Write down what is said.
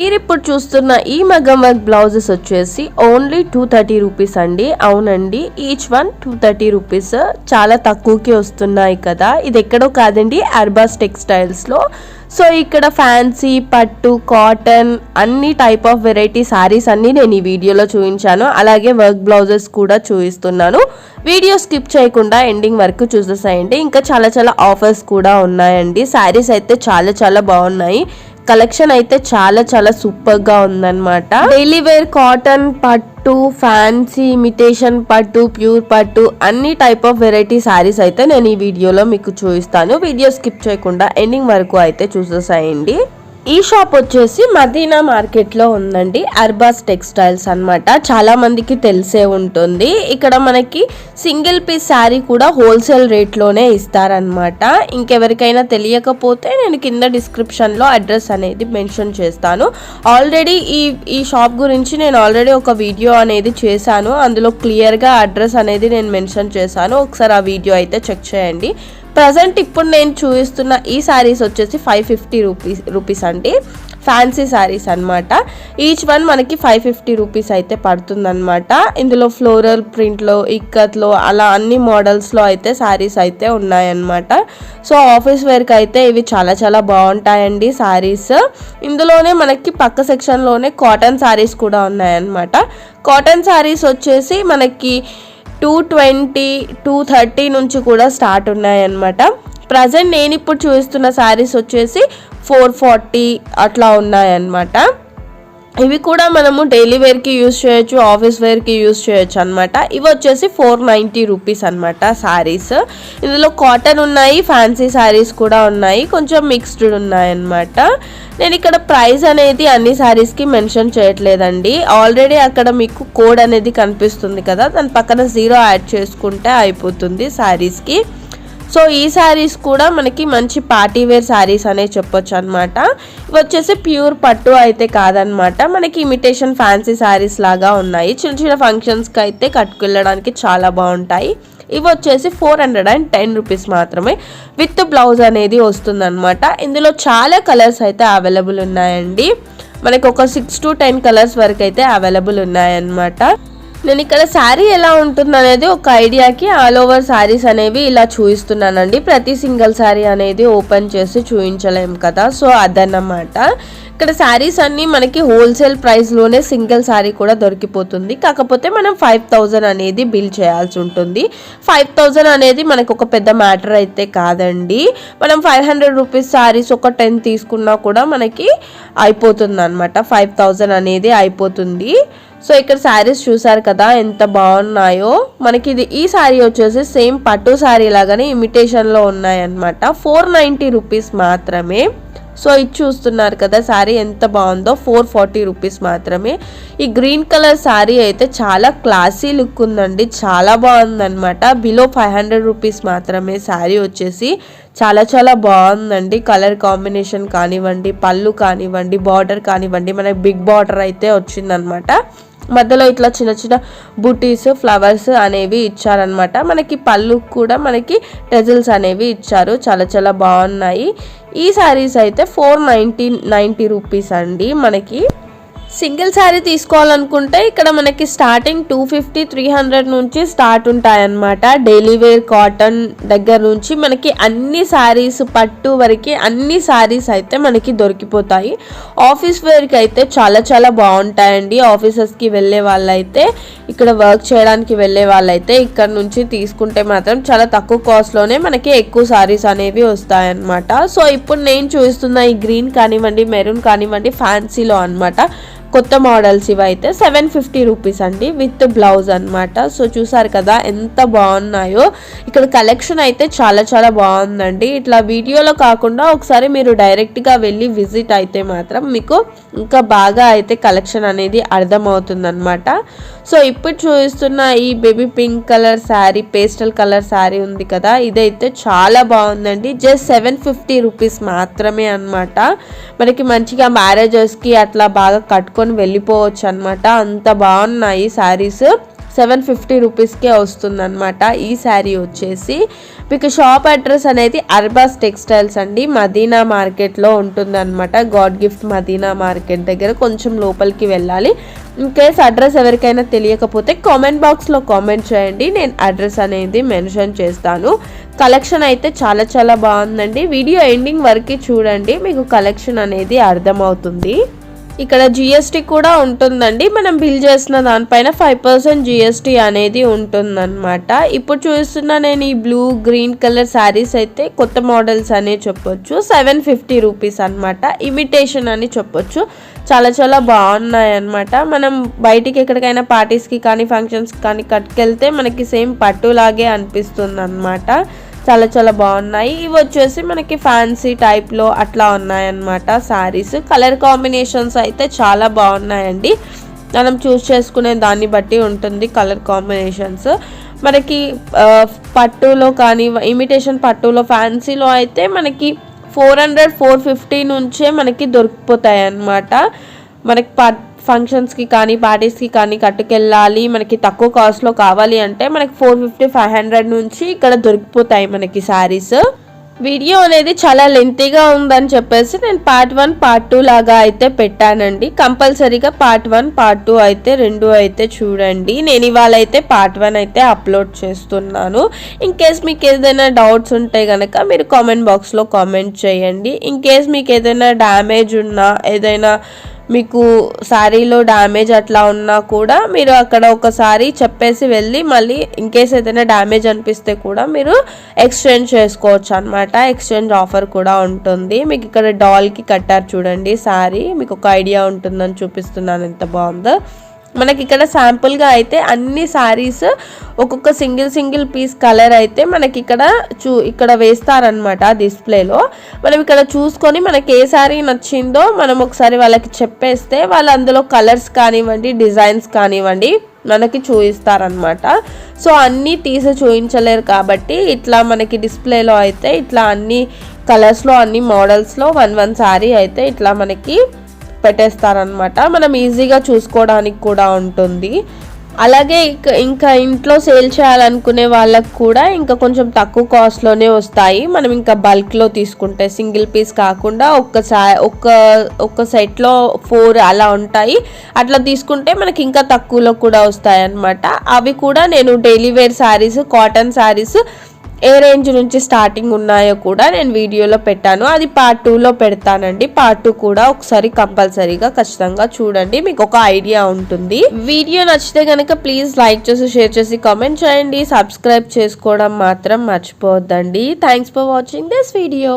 మీరు ఇప్పుడు చూస్తున్న ఈ మగం వర్క్ బ్లౌజెస్ వచ్చేసి ఓన్లీ టూ థర్టీ రూపీస్ అండి. అవునండి each one two thirty rupees. చాలా తక్కువకి వస్తున్నాయి కదా. ఇది ఎక్కడో కాదండి అర్బాస్ టెక్స్టైల్స్లో సో ఇక్కడ ఫ్యాన్సీ పట్టు కాటన్ అన్ని టైప్ ఆఫ్ వెరైటీ సారీస్ అన్ని నేను ఈ వీడియోలో చూపించాను. అలాగే వర్క్ బ్లౌజెస్ కూడా చూపిస్తున్నాను. వీడియో స్కిప్ చేయకుండా ఎండింగ్ వరకు చూసేసాయండి. ఇంకా చాలా చాలా ఆఫర్స్ కూడా ఉన్నాయండి. శారీస్ అయితే చాలా చాలా బాగున్నాయి. కలెక్షన్ అయితే చాలా చాలా సూపర్గా ఉందన్నమాట. డైలీ వేర్ కాటన్ పట్టు ఫ్యాన్సీ ఇమిటేషన్ పట్టు ప్యూర్ పట్టు అన్ని టైప్ ఆఫ్ వెరైటీ శారీస్ అయితే నేను ఈ వీడియోలో మీకు చూపిస్తాను. వీడియో స్కిప్ చేయకుండా ఎండింగ్ వరకు అయితే చూసేసాయండి. ఈ షాప్ వచ్చేసి మదీనా మార్కెట్లో ఉందండి అర్బాస్ టెక్స్టైల్స్ అనమాట చాలా మందికి తెలిసే ఉంటుంది. ఇక్కడ మనకి సింగిల్ పీస్ శారీ కూడా హోల్సేల్ రేట్లోనే ఇస్తారనమాట ఇంకెవరికైనా తెలియకపోతే నేను కింద డిస్క్రిప్షన్లో అడ్రస్ అనేది మెన్షన్ చేస్తాను. ఆల్రెడీ ఈ ఈ షాప్ గురించి నేను ఆల్రెడీ ఒక వీడియో అనేది చేశాను. అందులో క్లియర్గా అడ్రస్ అనేది నేను మెన్షన్ చేశాను. ఒకసారి ఆ వీడియో అయితే చెక్ చేయండి. ప్రజెంట్ ఇప్పుడు నేను చూపిస్తున్న ఈ శారీస్ వచ్చేసి ఫైవ్ ఫిఫ్టీ రూపీస్ రూపీస్ అండి. ఫ్యాన్సీ శారీస్ అనమాట ఈచ్ వన్ మనకి ఫైవ్ ఫిఫ్టీ రూపీస్ అయితే పడుతుందన్నమాట. ఇందులో ఫ్లోరల్ ప్రింట్లో ఇక్కత్లో అలా అన్ని మోడల్స్లో అయితే శారీస్ అయితే ఉన్నాయన్నమాట. సో ఆఫీస్ వేర్కి అయితే ఇవి చాలా చాలా బాగుంటాయండి శారీస్ ఇందులోనే మనకి పక్క సెక్షన్లోనే కాటన్ శారీస్ కూడా ఉన్నాయన్నమాట. కాటన్ శారీస్ వచ్చేసి మనకి టూ ట్వంటీ టూ థర్టీ నుంచి కూడా స్టార్ట్ ఉన్నాయన్నమాట. ప్రజెంట్ నేను ఇప్పుడు చూస్తున్న శారీస్ వచ్చేసి ఫోర్ ఫార్టీ అట్లా ఉన్నాయన్నమాట. ఇవి కూడా మనము డైలీ వేర్కి యూస్ చేయొచ్చు ఆఫీస్ వేర్కి యూస్ చేయొచ్చు అనమాట ఇవి వచ్చేసి ఫోర్ నైంటీ రూపీస్ అనమాట శారీస్ ఇందులో కాటన్ ఉన్నాయి ఫ్యాన్సీ శారీస్ కూడా ఉన్నాయి కొంచెం మిక్స్డ్ ఉన్నాయి అనమాట నేను ఇక్కడ ప్రైస్ అనేది అన్ని శారీస్కి మెన్షన్ చేయట్లేదండి. ఆల్రెడీ అక్కడ మీకు కోడ్ అనేది కనిపిస్తుంది కదా దాని పక్కన జీరో యాడ్ చేసుకుంటే అయిపోతుంది శారీస్కి సో ఈ శారీస్ కూడా మనకి మంచి పార్టీ వేర్ శారీస్ అనే చెప్పొచ్చు అనమాట ఇవి వచ్చేసి ప్యూర్ పట్టు అయితే కాదనమాట మనకి ఇమిటేషన్ ఫ్యాన్సీ శారీస్ లాగా ఉన్నాయి. చిన్న చిన్న ఫంక్షన్స్కి అయితే కట్టుకెళ్ళడానికి చాలా బాగుంటాయి. ఇవి వచ్చేసి four hundred and ten rupees మాత్రమే. విత్ బ్లౌజ్ అనేది వస్తుందన్నమాట. ఇందులో చాలా కలర్స్ అయితే అవైలబుల్ ఉన్నాయండి. మనకి ఒక సిక్స్ టు టెన్ కలర్స్ వరకు అయితే అవైలబుల్ ఉన్నాయన్నమాట. నేను ఇక్కడ శారీ ఎలా ఉంటుంది అనేది ఒక ఐడియాకి ఆల్ ఓవర్ శారీస్ అనేవి ఇలా చూపిస్తున్నానండి ప్రతి సింగిల్ శారీ అనేది ఓపెన్ చేసి చూపించలేం కదా. సో అదన్నమాట. ఇక్కడ శారీస్ అన్నీ మనకి హోల్సేల్ ప్రైస్లోనే సింగిల్ శారీ కూడా దొరికిపోతుంది. కాకపోతే మనం ఫైవ్ థౌజండ్ అనేది బిల్ చేయాల్సి ఉంటుంది. ఫైవ్ థౌజండ్ అనేది మనకు ఒక పెద్ద మ్యాటర్ అయితే కాదండి. మనం ఫైవ్ హండ్రెడ్ రూపీస్ శారీస్ ఒక టెన్ తీసుకున్నా కూడా మనకి అయిపోతుంది అనమాట ఫైవ్ థౌజండ్ అనేది అయిపోతుంది. సో ఇక్కడ శారీస్ చూసారు కదా ఎంత బాగున్నాయో. మనకి ఇది ఈ శారీ వచ్చేసి సేమ్ పట్టు శారీ లాగానే ఇమిటేషన్లో ఉన్నాయన్నమాట. ఫోర్ నైంటీ రూపీస్ మాత్రమే. సో ఇది చూస్తున్నారు కదా శారీ ఎంత బాగుందో ఫోర్ ఫార్టీ రూపీస్ మాత్రమే. ఈ గ్రీన్ కలర్ శారీ అయితే చాలా క్లాసీ లుక్ ఉందండి చాలా బాగుందన్నమాట. బిలో ఫైవ్ హండ్రెడ్ రూపీస్ మాత్రమే శారీ వచ్చేసి చాలా చాలా బాగుందండి. కలర్ కాంబినేషన్ కానివ్వండి పళ్ళు కానివ్వండి బార్డర్ కానివ్వండి మనకి బిగ్ బార్డర్ అయితే వచ్చిందనమాట మధ్యలో ఇట్లా చిన్న చిన్న బుటీస్ ఫ్లవర్స్ అనేవి ఇచ్చారనమాట మనకి పళ్ళు కూడా మనకి టెజిల్స్ అనేవి ఇచ్చారు. చాలా చాలా బాగున్నాయి. ఈ శారీస్ అయితే ఫోర్ నైంటీ నైంటీ రూపీస్ అండి మనకి. సింగిల్ శారీ తీసుకోవాలనుకుంటే ఇక్కడ మనకి starting two fifty three hundred నుంచి స్టార్ట్ ఉంటాయన్నమాట. డైలీ వేర్ కాటన్ దగ్గర నుంచి మనకి అన్ని శారీస్ పట్టు వరకు అన్ని శారీస్ అయితే మనకి దొరికిపోతాయి. ఆఫీస్ వేర్కి అయితే చాలా చాలా బాగుంటాయండి. ఆఫీసెస్కి వెళ్ళే వాళ్ళైతే ఇక్కడ వర్క్ చేయడానికి వెళ్ళే వాళ్ళైతే ఇక్కడ నుంచి తీసుకుంటే మాత్రం చాలా తక్కువ కాస్ట్లోనే మనకి ఎక్కువ శారీస్ అనేవి వస్తాయన్నమాట. సో ఇప్పుడు నేను చూస్తున్న ఈ గ్రీన్ కానివ్వండి మెరూన్ కానివ్వండి ఫ్యాన్సీలో అన్నమాట. కొత్త మోడల్స్ ఇవైతే సెవెన్ ఫిఫ్టీ రూపీస్ అండి విత్ బ్లౌజ్ అనమాట సో చూసారు కదా ఎంత బాగున్నాయో. ఇక్కడ కలెక్షన్ అయితే చాలా చాలా బాగుందండి. ఇట్లా వీడియోలో కాకుండా ఒకసారి మీరు డైరెక్ట్గా వెళ్ళి విజిట్ అయితే మాత్రం మీకు ఇంకా బాగా అయితే కలెక్షన్ అనేది అర్థమవుతుందనమాట సో ఇప్పుడు చూపిస్తున్న ఈ baby pink colour sari pastel colour sari ఉంది కదా ఇదైతే చాలా బాగుందండి. జస్ట్ సెవెన్ ఫిఫ్టీ రూపీస్ మాత్రమే అన్నమాట. మనకి మంచిగా మ్యారేజెస్కి అట్లా బాగా కట్టుకొని వెళ్ళిపోవచ్చు అనమాట అంత బాగున్నాయి శారీస్. సెవెన్ ఫిఫ్టీ రూపీస్కే వస్తుందన్నమాట ఈ శారీ వచ్చేసి. మీకు షాప్ అడ్రస్ అనేది అర్బాస్ టెక్స్టైల్స్ అండి. మదీనా మార్కెట్లో ఉంటుందన్నమాట. గాడ్ గిఫ్ట్ మదీనా మార్కెట్ దగ్గర కొంచెం లోపలికి వెళ్ళాలి. ఇన్ కేస్ అడ్రస్ ఎవరికైనా తెలియకపోతే కామెంట్ బాక్స్లో కామెంట్ చేయండి. నేను అడ్రస్ అనేది మెన్షన్ చేస్తాను. కలెక్షన్ అయితే చాలా చాలా బాగుందండి. వీడియో ఎండింగ్ వరకు చూడండి. మీకు కలెక్షన్ అనేది అర్థమవుతుంది. ఇక్కడ జిఎస్టీ కూడా ఉంటుందండి. మనం బిల్ చేసిన దానిపైన ఫైవ్ పర్సెంట్ జిఎస్టీ అనేది ఉంటుందన్నమాట. ఇప్పుడు చూస్తున్న నేను ఈ బ్లూ గ్రీన్ కలర్ శారీస్ అయితే కొత్త మోడల్స్ అనే చెప్పొచ్చు. సెవెన్ ఫిఫ్టీ రూపీస్ అనమాట ఇమిటేషన్ అని చెప్పొచ్చు. చాలా చాలా బాగున్నాయి అనమాట మనం బయటికి ఎక్కడికైనా పార్టీస్కి కానీ ఫంక్షన్స్కి కానీ కట్టుకెళ్తే మనకి సేమ్ పట్టులాగే అనిపిస్తుంది అనమాట చాలా చాలా బాగున్నాయి. ఇవి వచ్చేసి మనకి ఫ్యాన్సీ టైప్లో అట్లా ఉన్నాయన్నమాట శారీస్ కలర్ కాంబినేషన్స్ అయితే చాలా బాగున్నాయండి. మనం చూస్ చేసుకునే దాన్ని బట్టి ఉంటుంది కలర్ కాంబినేషన్స్ మనకి పట్టులో కానీ ఇమిటేషన్ పట్టులో ఫ్యాన్సీలో అయితే మనకి ఫోర్ హండ్రెడ్ ఫోర్ ఫిఫ్టీ నుంచే మనకి దొరికిపోతాయి అన్నమాట మనకి పట్ ఫంక్షన్స్కి కానీ పార్టీస్కి కానీ కట్టుకెళ్ళాలి. మనకి తక్కువ కాస్ట్లో కావాలి అంటే మనకి ఫోర్ ఫిఫ్టీ ఫైవ్ హండ్రెడ్ నుంచి ఇక్కడ దొరికిపోతాయి మనకి శారీస్ వీడియో అనేది చాలా లెంతీగా ఉందని చెప్పేసి నేను పార్ట్ వన్ పార్ట్ టూ లాగా అయితే పెట్టానండి. కంపల్సరీగా పార్ట్ వన్ పార్ట్ టూ అయితే రెండు అయితే చూడండి. నేను ఇవాళ అయితే పార్ట్ వన్ అయితే అప్లోడ్ చేస్తున్నాను. ఇన్ కేస్ మీకు ఏదైనా డౌట్స్ ఉంటే కనుక మీరు కామెంట్ బాక్స్లో కామెంట్ చేయండి. ఇన్ కేస్ మీకు ఏదైనా డ్యామేజ్ ఉన్నా ఏదైనా మీకు శారీలో డ్యామేజ్ అట్లా ఉన్నా కూడా మీరు అక్కడ ఒకసారి చెప్పేసి వెళ్ళి మళ్ళీ ఇన్ కేస్ ఏదైనా డ్యామేజ్ అనిపిస్తే కూడా మీరు ఎక్స్చేంజ్ చేసుకోవచ్చు అనమాట ఎక్స్చేంజ్ ఆఫర్ కూడా ఉంటుంది. మీకు ఇక్కడ డాల్కి కట్టారు చూడండి శారీ. మీకు ఒక ఐడియా ఉంటుందని చూపిస్తున్నాను. ఎంత బాగుందో. మనకి ఇక్కడ శాంపుల్గా అయితే అన్ని శారీస్ ఒక్కొక్క సింగిల్ సింగిల్ పీస్ కలర్ అయితే మనకి ఇక్కడ చూ ఇక్కడ వేస్తారనమాట డిస్ప్లేలో. మనం ఇక్కడ చూసుకొని మనకి ఏ శారీ నచ్చిందో మనం ఒకసారి వాళ్ళకి చెప్పేస్తే వాళ్ళు అందులో కలర్స్ కానివ్వండి డిజైన్స్ కానివ్వండి మనకి చూయిస్తారనమాట సో అన్నీ తీసి చూపించలేరు కాబట్టి ఇట్లా మనకి డిస్ప్లేలో అయితే ఇట్లా అన్ని కలర్స్లో అన్ని మోడల్స్లో వన్ వన్ శారీ అయితే ఇట్లా మనకి పెట్టేస్తారనమాట మనం ఈజీగా చూసుకోవడానికి కూడా ఉంటుంది. అలాగే ఇంకా ఇంట్లో సేల్ చేయాలనుకునే వాళ్ళకు కూడా ఇంకా కొంచెం తక్కువ కాస్ట్లోనే వస్తాయి. మనం ఇంకా బల్క్లో తీసుకుంటే సింగిల్ పీస్ కాకుండా ఒక్క సా ఒక్క ఒక్క సెట్లో ఫోర్ అలా ఉంటాయి. అట్లా తీసుకుంటే మనకి ఇంకా తక్కువలో కూడా వస్తాయి అన్నమాట అవి కూడా నేను daily wear saris cotton saris ఏ రేంజ్ నుంచి స్టార్టింగ్ ఉన్నాయో కూడా నేను వీడియోలో పెట్టాను. అది పార్ట్ టూలో పెడతానండి. పార్ట్ టూ కూడా ఒకసారి కంపల్సరీగా ఖచ్చితంగా చూడండి. మీకు ఒక ఐడియా ఉంటుంది. వీడియో నచ్చితే కనుక ప్లీజ్ లైక్ చేసి షేర్ చేసి కామెంట్ చేయండి. సబ్స్క్రైబ్ చేసుకోవడం మాత్రం మర్చిపోవద్దండి. Thanks for watching this video